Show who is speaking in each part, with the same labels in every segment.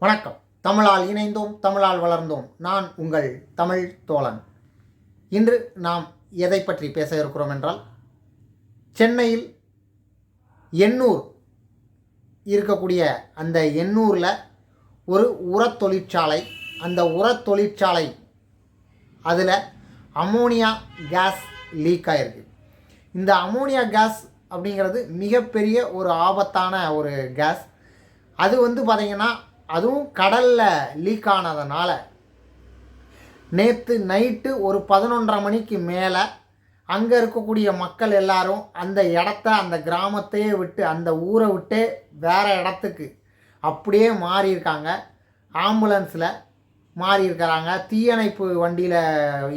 Speaker 1: வணக்கம். தமிழால் இணைந்தோம் தமிழால் வளர்ந்தோம். நான் உங்கள் தமிழ் தோழன். இன்று நாம் எதை பற்றி பேச இருக்கிறோம் என்றால் சென்னையில் எண்ணூர் இருக்கக்கூடிய அந்த எண்ணூரில் ஒரு உரத் தொழிற்சாலை அந்த உரத் தொழிற்சாலை அதில் அமோனியா கேஸ் லீக் ஆகிருக்கு இந்த அமோனியா கேஸ் அப்படிங்கிறது மிகப்பெரிய ஒரு ஆபத்தான ஒரு கேஸ். அது வந்து பார்த்திங்கன்னா அதுவும் கடலில் லீக் ஆனதுனால. நேற்று நைட்டு ஒரு பதினொன்றரை மணிக்கு மேலே அங்கே இருக்கக்கூடிய மக்கள் எல்லாரும் அந்த இடத்த அந்த கிராமத்தையே விட்டு அந்த ஊரை விட்டே வேறு இடத்துக்கு அப்படியே மாறியிருக்காங்க. ஆம்புலன்ஸில் மாறி இருக்கிறாங்க தீயணைப்பு வண்டியில்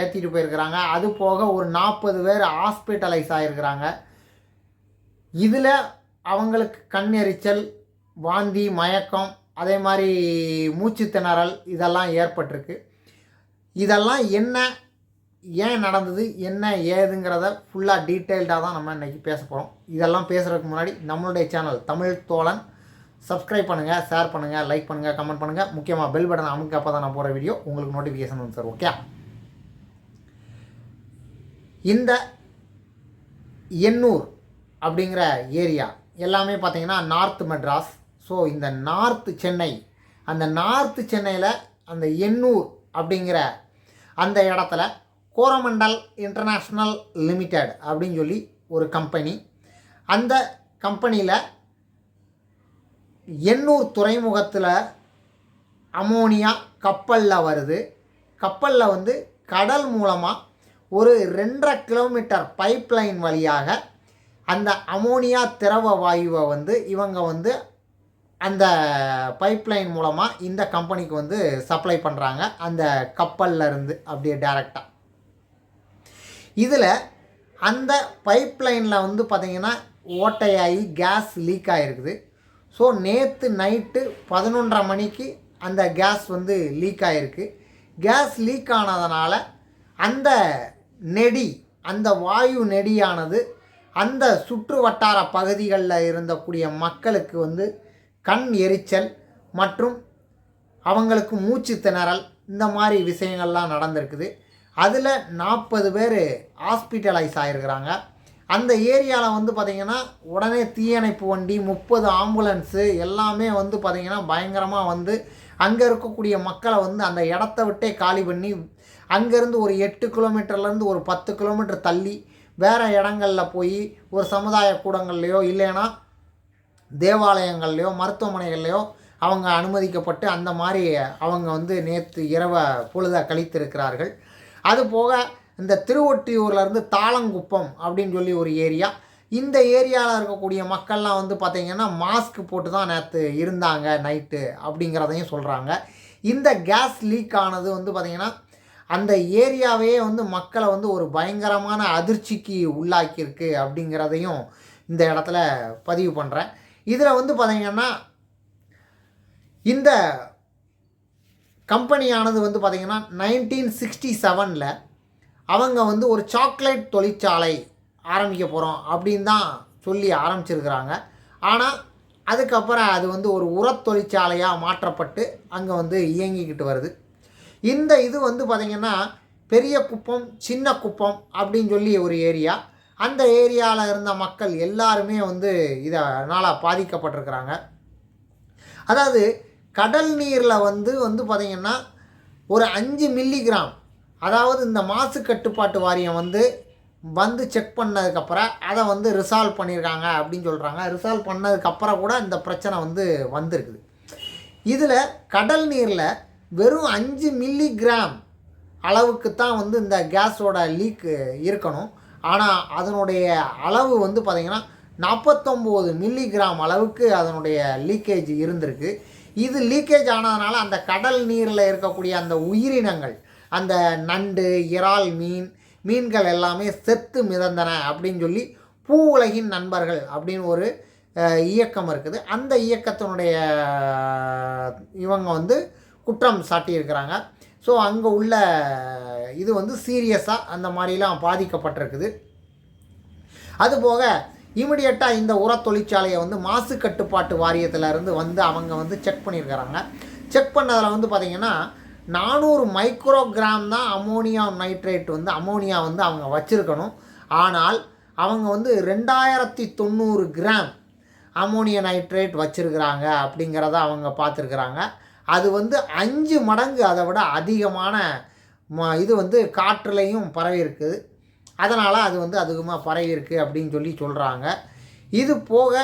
Speaker 1: ஏற்றிட்டு போயிருக்கிறாங்க. அது போக ஒரு நாற்பது பேர் ஹாஸ்பிட்டலைஸ் ஆகிருக்கிறாங்க இதில் அவங்களுக்கு கண் எரிச்சல் வாந்தி மயக்கம் அதே மாதிரி மூச்சு திணறல் இதெல்லாம் ஏற்பட்டிருக்கு. இதெல்லாம் என்ன ஏன் நடந்தது என்ன ஏதுங்கிறத ஃபுல்லாக டீட்டெயில்டாக தான் நம்ம இன்றைக்கி பேச போகிறோம் இதெல்லாம் பேசுகிறதுக்கு முன்னாடி நம்மளுடைய சேனல் தமிழ் தோழன். சப்ஸ்கிரைப் பண்ணுங்கள் ஷேர் பண்ணுங்கள் லைக் பண்ணுங்கள் கமெண்ட் பண்ணுங்கள் முக்கியமாக பெல் பட்டன் அமுக்கு அப்போ தான் நான் போகிற வீடியோ உங்களுக்கு நோட்டிஃபிகேஷன் வந்து சார் ஓகே இந்த எண்ணூர் அப்படிங்கிற ஏரியா எல்லாமே பார்த்தீங்கன்னா நார்த் மெட்ராஸ் ஸோ இந்த நார்த்து சென்னை அந்த நார்த்து சென்னையில் அந்த எண்ணூர் அப்படிங்கிற அந்த இடத்துல கோரமண்டல் இன்டர்நேஷ்னல் லிமிடெட் அப்படின்னு சொல்லி ஒரு கம்பெனி அந்த கம்பெனியில் எண்ணூர் துறைமுகத்தில் அமோனியா கப்பலில் வருது. கப்பலில் வந்து கடல் மூலமாக ஒரு ரெண்டரை கிலோமீட்டர் பைப்லைன் வழியாக அந்த அமோனியா திரவ வாயுவை வந்து இவங்க வந்து அந்த பைப்லைன் மூலமாக இந்த கம்பெனிக்கு வந்து சப்ளை பண்ணுறாங்க அந்த கப்பலில் இருந்து அப்படியே டேரெக்டாக இதில் அந்த பைப்லைனில் வந்து பார்த்திங்கன்னா ஓட்டையாகி கேஸ் லீக் ஆகிருக்குது ஸோ நேற்று நைட்டு பதினொன்றரை மணிக்கு அந்த கேஸ் வந்து லீக் ஆகிருக்கு கேஸ் லீக் ஆனதுனால அந்த நெடி அந்த வாயு நெடியானது அந்த சுற்று வட்டார பகுதிகளில் இருந்தக்கூடிய மக்களுக்கு வந்து கண் எரிச்சல் மற்றும் அவங்களுக்கு மூச்சு திணறல் இந்த மாதிரி விஷயங்கள்லாம் நடந்திருக்குது. அதில் நாற்பது பேர் ஹாஸ்பிட்டலைஸ் ஆகிருக்கிறாங்க அந்த ஏரியாவில் வந்து பார்த்திங்கன்னா உடனே தீயணைப்பு வண்டி முப்பது ஆம்புலன்ஸு எல்லாமே வந்து பார்த்திங்கன்னா பயங்கரமாக வந்து அங்கே இருக்கக்கூடிய மக்களை வந்து அந்த இடத்த விட்டே காலி பண்ணி அங்கேருந்து ஒரு எட்டு கிலோமீட்டர்லேருந்து ஒரு பத்து கிலோமீட்டர் தள்ளி வேறு இடங்களில் போய் ஒரு சமுதாய கூடங்கள்லையோ இல்லைன்னா தேவாலயங்கள்லையோ மருத்துவமனைகள்லையோ அவங்க அனுமதிக்கப்பட்டு அந்த மாதிரி அவங்க வந்து நேற்று இரவை பொழுதாக கழித்திருக்கிறார்கள். அதுபோக இந்த திருவொற்றியூர்லேருந்து தாளங்குப்பம் அப்படின்னு சொல்லி ஒரு ஏரியா. இந்த ஏரியாவில் இருக்கக்கூடிய மக்கள்லாம் வந்து பார்த்திங்கன்னா மாஸ்க் போட்டு தான் நேற்று இருந்தாங்க நைட்டு அப்படிங்கிறதையும் சொல்கிறாங்க இந்த கேஸ் லீக் ஆனது வந்து பார்த்திங்கன்னா அந்த ஏரியாவே வந்து மக்களை வந்து ஒரு பயங்கரமான அதிர்ச்சிக்கு உள்ளாக்கியிருக்கு அப்படிங்கிறதையும் இந்த இடத்துல பதிவு பண்ணுறேன் இதில் வந்து பார்த்திங்கன்னா இந்த கம்பெனியானது வந்து பார்த்திங்கன்னா நைன்டீன் சிக்ஸ்டி செவனில் அவங்க வந்து ஒரு சாக்லேட் தொழிற்சாலை ஆரம்பிக்க போகிறோம் அப்படின்னு தான் சொல்லி ஆரம்பிச்சிருக்கிறாங்க. ஆனால் அதுக்கப்புறம் அது வந்து ஒரு உரத் தொழிற்சாலையாக மாற்றப்பட்டு அங்கே வந்து இயங்கிக்கிட்டு வருது. இந்த இது வந்து பார்த்திங்கன்னா பெரிய குப்பம் சின்ன குப்பம் அப்படின்னு சொல்லி ஒரு ஏரியா. அந்த ஏரியாவில் இருந்த மக்கள் எல்லாருமே வந்து இதனால் பாதிக்கப்பட்டிருக்கிறாங்க. அதாவது கடல் நீரில் வந்து வந்து பார்த்திங்கன்னா ஒரு அஞ்சு மில்லிகிராம் அதாவது இந்த மாசு கட்டுப்பாட்டு வாரியம் வந்து வந்து செக் பண்ணதுக்கப்புறம் அதை வந்து ரிசால்வ் பண்ணியிருக்காங்க அப்படின்னு சொல்கிறாங்க ரிசால்வ் பண்ணதுக்கப்புறம் கூட இந்த பிரச்சனை வந்து வந்திருக்குது. இதில் கடல் நீரில் வெறும் அஞ்சு மில்லிகிராம் அளவுக்கு தான் வந்து இந்த கேஸோட லீக்கு இருக்கணும். ஆனால் அதனுடைய அளவு வந்து பார்த்திங்கன்னா நாற்பத்தொம்போது மில்லிகிராம் அளவுக்கு அதனுடைய லீக்கேஜ் இருந்திருக்கு. இது லீக்கேஜ் ஆனதுனால அந்த கடல் நீரில் இருக்கக்கூடிய அந்த உயிரினங்கள் அந்த நண்டு இறால் மீன் மீன்கள் எல்லாமே செத்து மிதந்தன அப்படின்னு சொல்லி பூ உலகின் நண்பர்கள் அப்படின்னு ஒரு இயக்கம் இருக்குது. அந்த இயக்கத்தினுடைய இவங்க வந்து குற்றம் சாட்டியிருக்கிறாங்க. ஸோ அங்கே உள்ள இது வந்து சீரியஸாக அந்த மாதிரிலாம் பாதிக்கப்பட்டிருக்குது. அதுபோக இமிடியட்டாக இந்த உர தொழிற்சாலையை வந்து மாசு கட்டுப்பாட்டு வாரியத்தில் இருந்து வந்து அவங்க வந்து செக் பண்ணியிருக்கிறாங்க. செக் பண்ணதில் வந்து பார்த்திங்கன்னா நானூறு மைக்ரோகிராம் தான் அமோனியா நைட்ரேட் வந்து அமோனியா வந்து அவங்க வச்சுருக்கணும். ஆனால் அவங்க வந்து ரெண்டாயிரத்தி தொண்ணூறு கிராம் அமோனிய நைட்ரேட் வச்சுருக்கிறாங்க அப்படிங்கிறத அவங்க பார்த்துருக்குறாங்க அது வந்து அஞ்சு மடங்கு அதை விட அதிகமான இது வந்து காற்றுலையும் பரவி இருக்குது அதனால் அது வந்து அதிகமாக பரவி இருக்குது அப்படின்னு சொல்லி சொல்கிறாங்க இது போக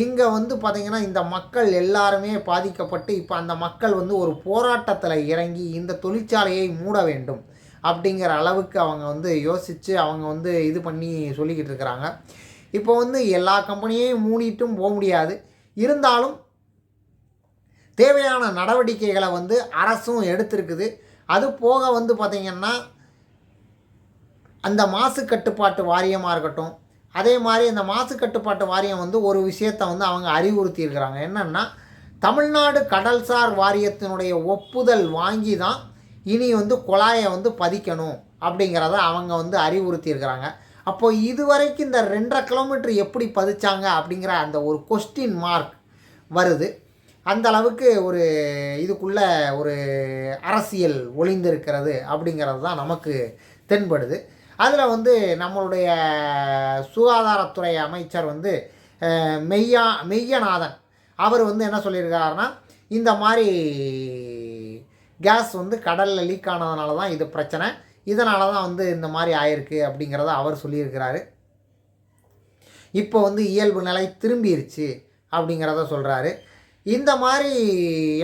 Speaker 1: இங்கே வந்து பார்த்திங்கன்னா இந்த மக்கள் எல்லாருமே பாதிக்கப்பட்டு இப்போ அந்த மக்கள் வந்து ஒரு போராட்டத்தில் இறங்கி இந்த தொழிற்சாலையை மூட வேண்டும் அப்படிங்கிற அளவுக்கு அவங்க வந்து யோசித்து அவங்க வந்து இது பண்ணி சொல்லிக்கிட்டு இருக்கிறாங்க. இப்போ வந்து எல்லா கம்பெனியையும் மூடிட்டும் போக முடியாது. இருந்தாலும் தேவையான நடவடிக்கைகளை வந்து அரசும் எடுத்திருக்குது. அது போக வந்து பார்த்திங்கன்னா அந்த மாசு கட்டுப்பாட்டு வாரியமாக இருக்கட்டும் அதே மாதிரி இந்த மாசு கட்டுப்பாட்டு வாரியம் வந்து ஒரு விஷயத்தை வந்து அவங்க அறிவுறுத்தியிருக்கிறாங்க என்னென்னா தமிழ்நாடு கடல்சார் வாரியத்தினுடைய ஒப்புதல் வாங்கி தான் இனி வந்து குழாயை வந்து பதிக்கணும் அப்படிங்கிறத அவங்க வந்து அறிவுறுத்தியிருக்கிறாங்க அப்போ இதுவரைக்கும் இந்த ரெண்டரை கிலோமீட்டர் எப்படி பதிச்சாங்க அப்படிங்கிற அந்த ஒரு கொஸ்டின் மார்க் வருது. அந்த அளவுக்கு ஒரு இதுக்குள்ளே ஒரு அரசியல் ஒளிந்திருக்கிறது அப்படிங்கிறது தான் நமக்கு தென்படுது. அதில் வந்து நம்மளுடைய சுகாதாரத்துறை அமைச்சர் வந்து மெய்யா மெய்யநாதன் அவர் வந்து என்ன சொல்லியிருக்காருன்னா இந்த மாதிரி கேஸ் வந்து கடலில் லீக் ஆனதுனால தான் இது பிரச்சனை. இதனால தான் வந்து இந்த மாதிரி ஆயிருக்கு அப்படிங்கிறத அவர் சொல்லியிருக்கிறாரு. இப்போ வந்து இயல்பு நிலை திரும்பிருச்சு அப்படிங்கிறத சொல்கிறாரு இந்த மாதிரி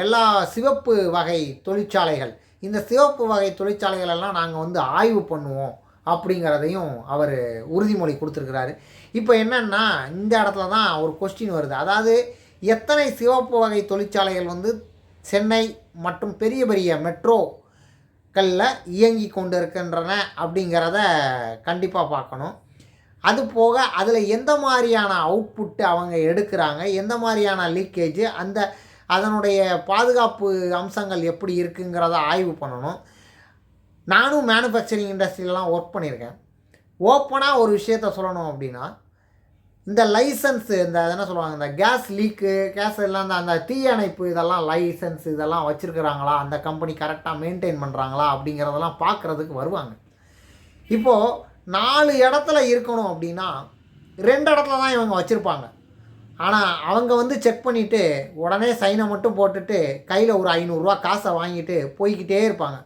Speaker 1: எல்லா சிவப்பு வகை தொழிற்சாலைகள் இந்த சிவப்பு வகை தொழிற்சாலைகள் எல்லாம் நாங்கள் வந்து ஆய்வு பண்ணுவோம் அப்படிங்கிறதையும் அவர் உறுதிமொழி கொடுத்துருக்கிறாரு. இப்போ என்னன்னா இந்த இடத்துல தான் ஒரு கொஸ்டின் வருது. அதாவது எத்தனை சிவப்பு வகை தொழிற்சாலைகள் வந்து சென்னை மற்றும் பெரிய பெரிய மெட்ரோக்களில் இயங்கி கொண்டு இருக்கின்றன அப்படிங்கிறத கண்டிப்பாக பார்க்கணும். அது போக அதில் எந்த மாதிரியான அவுட்புட்டு அவங்க எடுக்கிறாங்க எந்த மாதிரியான லீக்கேஜ் அந்த அதனுடைய பாதுகாப்பு அம்சங்கள் எப்படி இருக்குங்கிறத ஆய்வு பண்ணணும். நானும் மேனுஃபேக்சரிங் இண்டஸ்ட்ரியிலலாம் ஒர்க் பண்ணியிருக்கேன். ஓப்பனாக ஒரு விஷயத்த சொல்லணும் அப்படின்னா இந்த லைசன்ஸு இந்த என்ன சொல்லுவாங்க இந்த கேஸ் லீக்கு கேஸ் எல்லாம் இந்த அந்த தீயணைப்பு இதெல்லாம் லைசன்ஸ் இதெல்லாம் வச்சுருக்குறாங்களா அந்த கம்பெனி கரெக்டாக மெயின்டைன் பண்ணுறாங்களா அப்படிங்கிறதெல்லாம் பார்க்குறதுக்கு வருவாங்க. இப்போது நாலு இடத்துல இருக்கணும் அப்படின்னா ரெண்டு இடத்துல தான் இவங்க வச்சுருப்பாங்க. ஆனால் அவங்க வந்து செக் பண்ணிவிட்டு உடனே சைனை மட்டும் போட்டுட்டு கையில் ஒரு ஐநூறுரூவா காசை வாங்கிட்டு போய்கிட்டே இருப்பாங்க.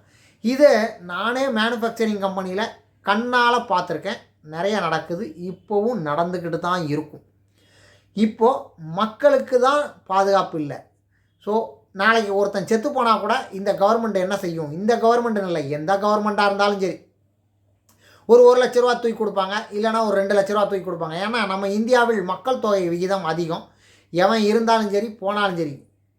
Speaker 1: இதை நானே மேனுஃபேக்சரிங் கம்பெனியில் கண்ணால் பார்த்துருக்கேன். நிறைய நடக்குது. இப்போவும் நடந்துக்கிட்டு தான் இருக்கும். இப்போது மக்களுக்கு தான் பாதுகாப்பு இல்லை. ஸோ நாளைக்கு ஒருத்தன் செத்து போனால் கூட இந்த கவர்மெண்ட் என்ன செய்யும்? இந்த கவர்மெண்ட்டுன்னு இல்லை எந்த கவர்மெண்ட்டாக இருந்தாலும் சரி ஒரு ஒரு லட்ச ரூபா தூக்கி கொடுப்பாங்க இல்லைன்னா ஒரு ரெண்டு லட்ச ரூபா தூக்கி கொடுப்பாங்க. ஏன்னா நம்ம இந்தியாவில் மக்கள் தொகை விகிதம் அதிகம். எவன் இருந்தாலும் சரி போனாலும் சரி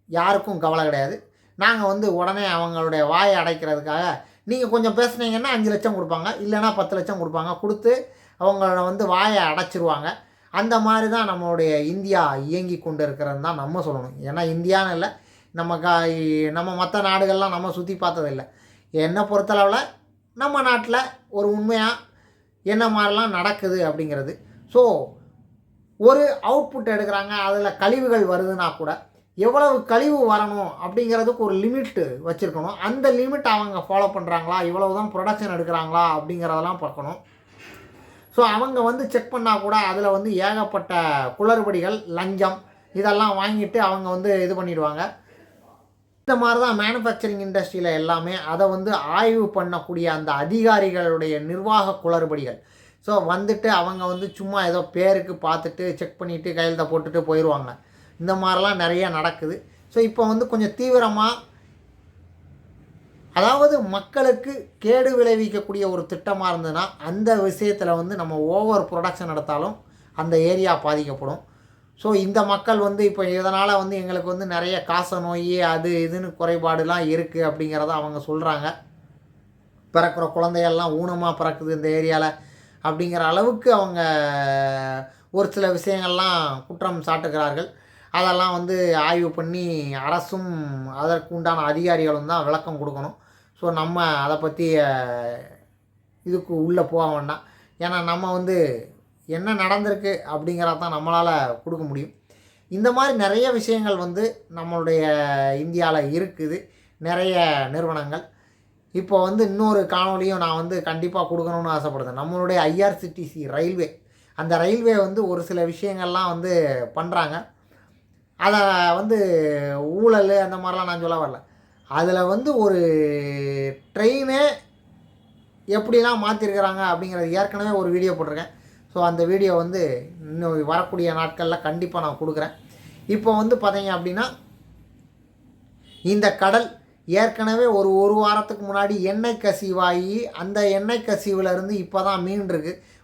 Speaker 1: யாருக்கும் கவலை கிடையாது. நாங்கள் வந்து உடனே அவங்களுடைய வாயை அடைக்கிறதுக்காக நீங்கள் கொஞ்சம் பேசுனீங்கன்னா அஞ்சு லட்சம் கொடுப்பாங்க இல்லைன்னா பத்து லட்சம் கொடுப்பாங்க. கொடுத்து அவங்களோட வந்து வாயை அடைச்சிருவாங்க. அந்த மாதிரி தான் நம்மளுடைய இந்தியா இயங்கி கொண்டு இருக்கிறது தான் நம்ம சொல்லணும். ஏன்னா இந்தியான்னு இல்லை நம்ம கா நம்ம மற்ற நாடுகள்லாம் நம்ம சுற்றி பார்த்ததில்லை. என்னை பொறுத்தளவில் நம்ம நாட்டில் ஒரு உண்மையாக என்ன மாதிரிலாம் நடக்குது அப்படிங்கிறது. ஸோ ஒரு அவுட்புட் எடுக்கிறாங்க அதில் கழிவுகள் வருதுன்னா கூட எவ்வளவு கழிவு வரணும் அப்படிங்கிறதுக்கு ஒரு லிமிட்டு வச்சுருக்கணும். அந்த லிமிட் அவங்க ஃபாலோ பண்ணுறாங்களா இவ்வளவு தான் ப்ரொடக்ஷன் எடுக்கிறாங்களா? அப்படிங்கிறதெல்லாம் பார்க்கணும். ஸோ அவங்க வந்து செக் பண்ணால் கூட அதில் வந்து ஏகப்பட்ட குளறுபடிகள் லஞ்சம் இதெல்லாம் வாங்கிட்டு அவங்க வந்து இது பண்ணிடுவாங்க. இந்த மாதிரி தான் மேனுஃபேக்சரிங் இண்டஸ்ட்ரியில் எல்லாமே அதை வந்து ஆய்வு பண்ணக்கூடிய அந்த அதிகாரிகளுடைய நிர்வாக குளறுபடிகள். ஸோ வந்துட்டு அவங்க வந்து சும்மா ஏதோ பேருக்கு பார்த்துட்டு செக் பண்ணிவிட்டு கையெழுத்த போட்டுட்டு போயிடுவாங்க இந்த மாதிரிலாம் நிறைய நடக்குது. ஸோ இப்போ வந்து கொஞ்சம் தீவிரமாக அதாவது மக்களுக்கு கேடு விளைவிக்கக்கூடிய ஒரு திட்டமாக இருந்ததுன்னா அந்த விஷயத்தில் வந்து நம்ம ஓவர் ப்ரொடக்ஷன் நடத்தாலும் அந்த ஏரியா பாதிக்கப்படும். ஸோ இந்த மக்கள் வந்து இப்போ இதனால் வந்து எங்களுக்கு வந்து நிறைய காச நோய் அது இதுன்னு குறைபாடுலாம் இருக்குது அப்படிங்கிறத அவங்க சொல்கிறாங்க பிறக்கிற குழந்தையெல்லாம் ஊனமாக பிறக்குது இந்த ஏரியாவில் அப்படிங்கிற அளவுக்கு அவங்க ஒரு சில விஷயங்கள்லாம் குற்றம் சாட்டுகிறார்கள். அதெல்லாம் வந்து ஆய்வு பண்ணி அரசும் அதற்கு உண்டான அதிகாரிகளும் தான் விளக்கம் கொடுக்கணும். ஸோ நம்ம அதை பற்றி இதுக்கு உள்ளே போக வேண்டாம். ஏன்னா நம்ம வந்து என்ன நடந்திருக்கு அப்படிங்கிறத தான் நம்மளால் கொடுக்க முடியும். இந்த மாதிரி நிறைய விஷயங்கள் வந்து நம்மளுடைய இந்தியாவில் இருக்குது. நிறைய நிறுவனங்கள். இப்போ வந்து இன்னொரு காணொலியும் நான் வந்து கண்டிப்பாக கொடுக்கணும்னு ஆசைப்படுறேன். நம்மளுடைய ஐஆர்சிடிசி ரயில்வே. அந்த ரயில்வே வந்து ஒரு சில விஷயங்கள்லாம் வந்து பண்ணுறாங்க அதை வந்து ஊழல் அந்த மாதிரிலாம் நான் சொல்ல வரல. அதில் வந்து ஒரு ட்ரெயினே எப்படிலாம் மாற்றிருக்கிறாங்க அப்படிங்கிறது ஏற்கனவே ஒரு வீடியோ போட்டிருக்கேன். ஸோ அந்த வீடியோ வந்து இன்னும் வரக்கூடிய நாட்களில் கண்டிப்பாக நான் கொடுக்குறேன். இப்போ வந்து பார்த்தீங்க அப்படின்னா இந்த கடல் ஏற்கனவே ஒரு ஒரு வாரத்துக்கு முன்னாடி எண்ணெய் கசிவாகி அந்த எண்ணெய் கசிவுலேருந்து இப்போ தான் மீன்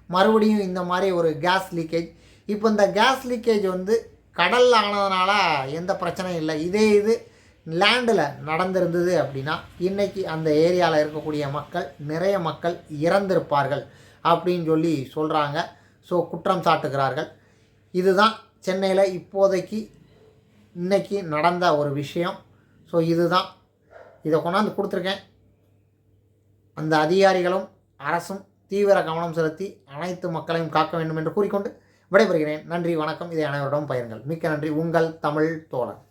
Speaker 1: மறுபடியும் இந்த மாதிரி ஒரு கேஸ் லீக்கேஜ் இப்போ இந்த கேஸ் லீக்கேஜ் வந்து கடலில் ஆனதுனால எந்த பிரச்சனையும் இல்லை. இதே இது லேண்டில் நடந்திருந்தது அப்படின்னா இன்றைக்கி அந்த ஏரியாவில் இருக்கக்கூடிய மக்கள் நிறைய மக்கள் இறந்திருப்பார்கள். அப்படின்னு சொல்லி சொல்கிறாங்க ஸோ குற்றம் சாட்டுகிறார்கள். இதுதான் சென்னையில் இப்போதைக்கு இன்னைக்கு நடந்த ஒரு விஷயம். ஸோ இதுதான். இதை கொண்டாந்து கொடுத்துருக்கேன். அந்த அதிகாரிகளும் அரசும் தீவிர கவனம் செலுத்தி அனைத்து மக்களையும் காக்க வேண்டும் என்று கூறிக்கொண்டு விடைபெறுகிறேன். நன்றி வணக்கம். இதை அனைவரிடம் பயிர்கள் மிக்க நன்றி. உங்கள் தமிழ் தோழன்.